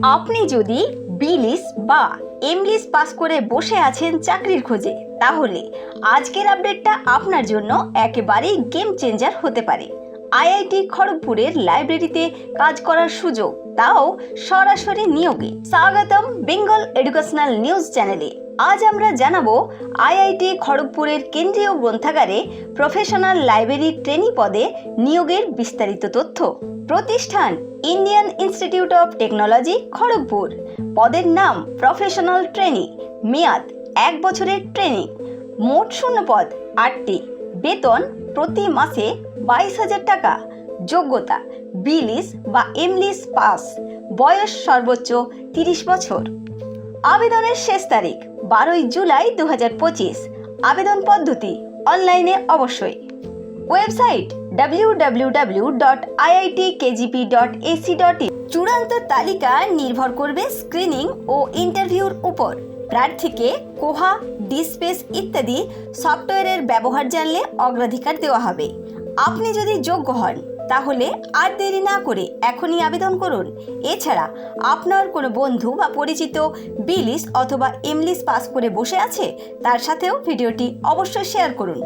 আপনি যদি বিলিস বা এমলিস পাস করে বসে আছেন চাকরির খোঁজে, তাহলে আজকের আপডেটটা আপনার জন্য একেবারেই গেম চেঞ্জার হতে পারে। আইআইটি খড়গপুরের লাইব্রেরিতে কাজ করার সুযোগ, তাও সরাসরি নিয়োগে। স্বাগতম বেঙ্গল এডুকেশনাল নিউজ চ্যানেলে। আজ আমরা জানাব আইআইটি খড়গপুরের কেন্দ্রীয় গ্রন্থাগারে প্রফেশনাল লাইব্রেরি ট্রেনি পদে নিয়োগের বিস্তারিত তথ্য। প্রতিষ্ঠান Indian Institute of Technology, Kharagpur. পদের নাম প্রফেশনাল ট্রেনি। মেয়াদ এক বছরের ট্রেনিং। মোট শূন্য পদ আটটি। বেতন প্রতি মাসে বাইশ হাজার টাকা। যোগ্যতা বিলিস বা এমলিস পাস। বয়স সর্বোচ্চ তিরিশ বছর। আবেদনের শেষ তারিখ বারোই জুলাই দু হাজার পঁচিশ। আবেদন পদ্ধতি অনলাইনে অবশ্যই। ওয়েবসাইট www.iitkgp.ac.in চূড়ান্ত তালিকা নির্ভর করবে স্ক্রিনিং ও ইন্টারভিউর উপর। প্রার্থীকে কোহা, ডিসপেস ইত্যাদি সফটওয়্যারের ব্যবহার জানলে অগ্রাধিকার দেওয়া হবে। আপনি যদি যোগ্য হন তাহলে আর দেরি না করে এখনই আবেদন করুন। এছাড়া আপনার কোনো বন্ধু বা পরিচিত বিলিস অথবা এমলিস পাস করে বসে আছে, তার সাথেও ভিডিওটি অবশ্যই শেয়ার করুন।